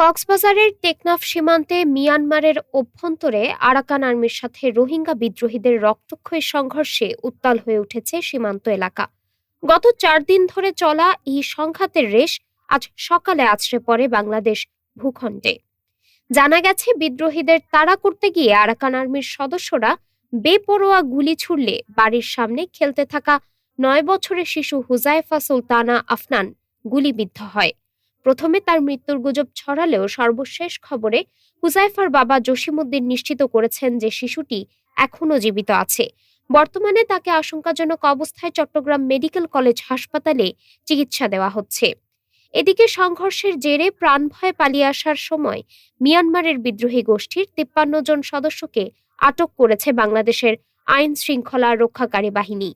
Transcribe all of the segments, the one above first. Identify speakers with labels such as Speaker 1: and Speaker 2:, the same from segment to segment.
Speaker 1: কক্সবাজারের টেকনাফ সীমান্তে মিয়ানমারের অভ্যন্তরে আরাকান আর্মির সাথে রোহিঙ্গা বিদ্রোহীদের রক্তক্ষয়ী সংঘর্ষে উত্তাল হয়ে উঠেছে সীমান্ত এলাকা। গত চার দিন ধরে চলা এই সংঘাতের রেশ আজ সকালে আছড়ে পড়ে বাংলাদেশ ভূখণ্ডে। জানা গেছে, বিদ্রোহীদের তাড়া করতে গিয়ে আরাকান আর্মির সদস্যরা বেপরোয়া গুলি ছুড়লে বাড়ির সামনে খেলতে থাকা নয় বছরের শিশু হুজাইফা সুলতানা আফনান গুলিবিদ্ধ হয়। প্রথমে তার মৃত্যুর গুজব ছড়ালেও সর্বশেষ খবরে হুজাইফার বাবা জসিমুদ্দিন নিশ্চিত করেছেন যে শিশুটি এখনও জীবিত আছে। বর্তমানে তাকে আশঙ্কাজনক অবস্থায় চট্টগ্রাম মেডিকেল কলেজ হাসপাতালে চিকিৎসা দেওয়া হচ্ছে। এদিকে সংঘর্ষের জেরে প্রাণভয় পালিয়ে আসার সময় মিয়ানমারের বিদ্রোহী গোষ্ঠীর তিপ্পান্ন জন সদস্যকে আটক করেছে বাংলাদেশের আইন শৃঙ্খলা রক্ষাকারী বাহিনী।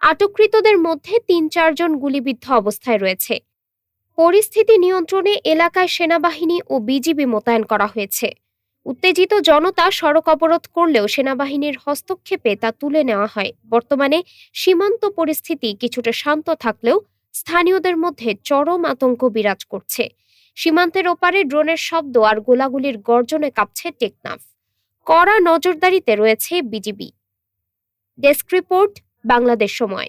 Speaker 1: আটককৃতদের মধ্যে তিন চারজন গুলিবিদ্ধ অবস্থায় রয়েছে। পরিস্থিতি নিয়ন্ত্রণে এলাকায় সেনাবাহিনী ও বিজিবি মোতায়েন করা হয়েছে। উত্তেজিত জনতা সড়ক অবরোধ করলেও সেনাবাহিনীর হস্তক্ষেপে তা তুলে নেওয়া হয়। বর্তমানে সীমান্ত পরিস্থিতি কিছুটা শান্ত থাকলেও স্থানীয়দের মধ্যে চরম আতঙ্ক বিরাজ করছে। সীমান্তের ওপারে ড্রোনের শব্দ আর গোলাগুলির গর্জনে কাঁপছে টেকনাফ। কড়া নজরদারিতে রয়েছে বিজিবি। ডেস্ক রিপোর্ট, বাংলাদেশ সময়।